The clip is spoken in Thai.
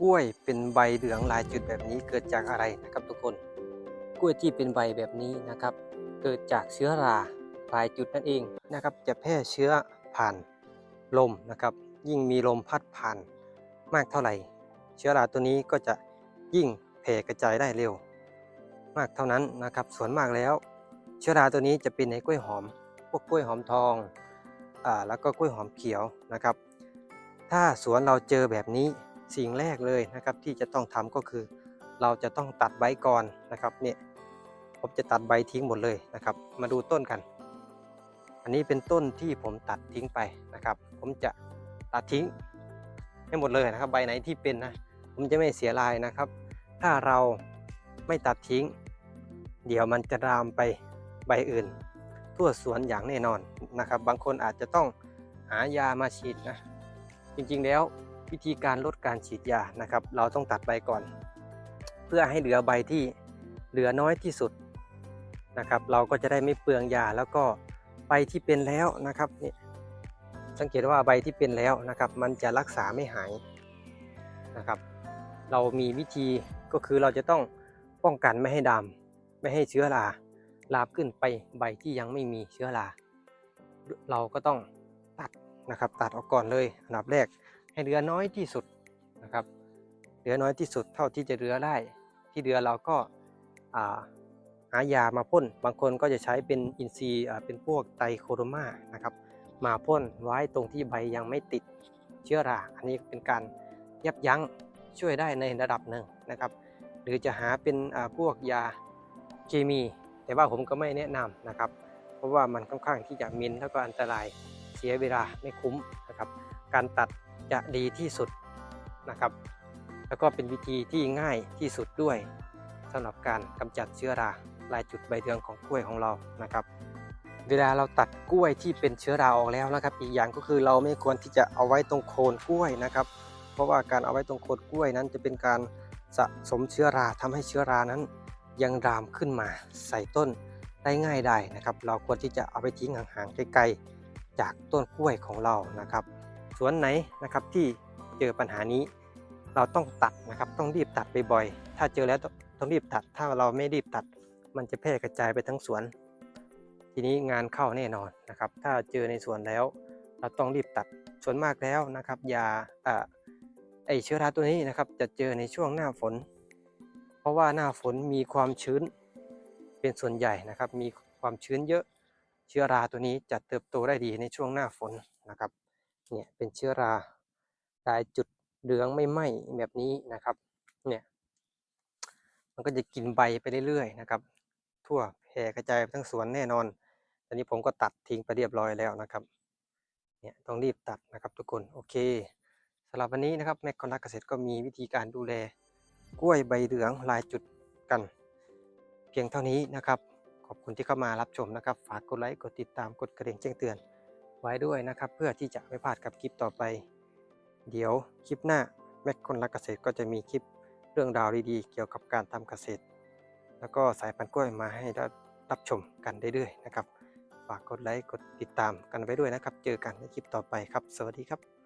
กล้วยเป็นใบเหลืองลายจุดแบบนี้เกิดจากอะไรนะครับทุกคน กล้วยที่เป็นใบแบบนี้นะครับ เกิดจากเชื้อราลายจุดนั่นเองนะครับ จะแพร่เชื้อผ่านลมนะครับ ยิ่งมีลมพัดผ่านมากเท่าไหร่ เชื้อราตัวนี้ก็จะยิ่งแผ่กระจายได้เร็ว มากเท่านั้นนะครับ ส่วนมากแล้ว เชื้อราตัวนี้จะเป็นในกล้วยหอม พวกกล้วยหอมทองอ่าแล้วก็กล้วยหอมเขียวนะครับ ถ้าสวนเราเจอแบบนี้ สิ่งแรกเลยนะครับที่จะต้องทำก็คือ เราจะต้องตัดใบก่อนนะครับเนี่ยผมจะตัดใบทิ้งหมดเลยนะครับ มาดูต้นกัน อันนี้เป็นต้นที่ผมตัดทิ้งไปนะครับ ผมจะตัดทิ้งให้หมดเลยนะครับ ใบไหนที่เป็นนะผมจะไม่เสียรายนะครับ ถ้าเราไม่ตัดทิ้ง เดี๋ยวมันจะรามไปใบอื่น ทั่วสวนอย่างแน่นอนนะครับ บางคนอาจจะต้องหายามาฉีดนะ จริงๆแล้ว วิธีการลดการฉีดยานะครับ เราต้องตัดใบก่อน เพื่อให้เหลือใบที่เหลือน้อยที่สุดนะครับ เราก็จะได้ไม่เปลืองยาแล้วก็ใบที่เป็นแล้วนะครับนี่สังเกตว่าใบที่เป็นแล้วนะครับ มันจะรักษาไม่หายนะครับ เรามีวิธีก็คือเราจะต้องป้องกันไม่ให้ดำไม่ให้เชื้อราลามขึ้นไปใบที่ยังไม่มีเชื้อราเราก็ต้องตัดนะครับ ตัดออกก่อนเลยอันดับแรก ให้เหลือน้อยที่สุดนะครับเหลือน้อยที่สุดเท่าที่จะเหลือได้ ที่เหลือเราก็าหายามาพ่น บางคนก็จะใช้เป็นอินทรีย์เป็นพวกไตรโคโรมานะครับ มาพ่นไว้ตรงที่ใบยังไม่ติดเชื้อรา อันนี้เป็นการยับยั้งช่วยได้ในระดับหนึ่งนะครับ หรือจะหาเป็นพวกยาเคมี แต่ว่าผมก็ไม่แนะนำนะครับ เพราะว่ามันค่อนข้างที่จะมินแล้วก็อันตรายเสียเวลาไม่คุ้มนะครับ การตัด จะดีที่สุดนะครับ แล้วก็เป็นวิธีที่ง่ายที่สุดด้วยสำหรับการกำจัดเชื้อราลายจุดใบเดืองของกล้วยของเรานะครับ เวลาเราตัดกล้วยที่เป็นเชื้อราออกแล้วนะครับ อีกอย่างก็คือเราไม่ควรที่จะเอาไว้ตรงโคนกล้วยนะครับ เพราะว่าการเอาไว้ตรงโคนกล้วยนั้นจะเป็นการสะสมเชื้อราทำให้เชื้อรานั้น ยังรามขึ้นมาใส่ต้นได้ง่ายได้นะครับ เราควรที่จะเอาไปทิ้งห่างๆไกลๆจากต้นกล้วยของเรานะครับ สวนไหนนะครับที่เจอปัญหานี้ เราต้องตัดนะครับ ต้องรีบตัดบ่อยๆถ้าเจอแล้วต้องรีบตัด ถ้าเราไม่รีบตัด มันจะแพร่กระจายไปทั้งสวน ทีนี้งานเข้าแน่นอนนะครับ ถ้าเจอในสวนแล้ว เราต้องรีบตัดส่วนมากแล้วนะครับยาอ่าไอเชื้อราตัวนี้นะครับ จะเจอในช่วงหน้าฝน เพราะว่าหน้าฝนมีความชื้นเป็นส่วนใหญ่นะครับ มีความชื้นเยอะเชื้อราตัวนี้จะเติบโตได้ดีในช่วงหน้าฝนนะครับ เนี่ยเป็นเชื้อราลายจุดเหลืองไม่ไหม้แบบนี้นะครับ เนี่ย มันก็จะกินใบไปเรื่อยๆนะครับ ทั่วแผ่กระจายไปทั้งสวนแน่นอน ตอนนี้ผมก็ตัดทิ้งไปเรียบร้อยแล้วนะครับ เนี่ยต้องรีบตัดนะครับทุกคน โอเคสำหรับวันนี้นะครับแมคคอนรักเกษตรก็มีวิธีการดูแลกล้วยใบเหลืองลายจุดกัน เพียงเท่านี้นะครับ ขอบคุณที่เข้ามารับชมนะครับ ฝากกดไลค์ กดติดตาม กดกระดิ่งแจ้งเตือน ไว้ด้วยนะครับ เพื่อที่จะไม่พลาดกับคลิปต่อไป เดี๋ยวคลิปหน้าแม็กคนรักเกษตรก็จะมีคลิปเรื่องราวดีๆ เกี่ยวกับการทำเกษตร แล้วก็สายพันธุ์กล้วยมาให้ได้รับชมกันเรื่อยๆนะครับ ฝากกดไลค์กดติดตามกันไว้ด้วยนะครับ เจอกันในคลิปต่อไปครับ สวัสดีครับ